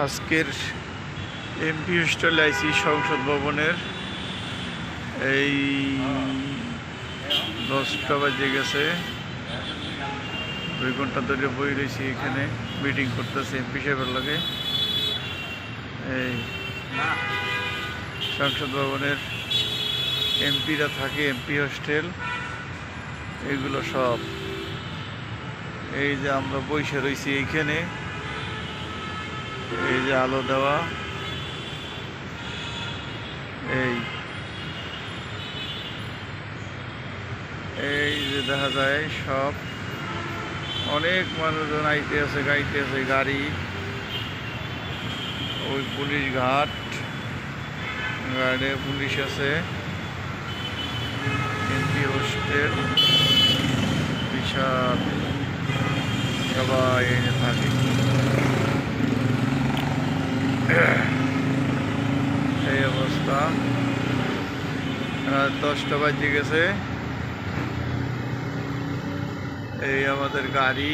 আজকের MP hostel আইসি সংসদ ভবনের এই দশটা বাজে গেছে। দুই ঘণ্টা ধরে বই রয়েছি এখানে মিটিং করতেছে এমপি সাহেবের লাগে। এই সংসদ ভবনের এমপিরা থাকে, এমপি হোস্টেল, এগুলো সব। এই যে আমরা বসে রয়েছি এইখানে এই যে আলো দেওয়া। এই। এই যে দেখা যায় সব। অনেক মানুষজন আইতে আছে গাইতে আছে গাড়ি। ওই পুলিশ ঘাট। গার্ডে পুলিশ আছে। হোস্টেল। বিশাল। সবাই থাকে। এই অবস্থা। রাত দশটা বাজে গেছে। এই আমাদের গাড়ি।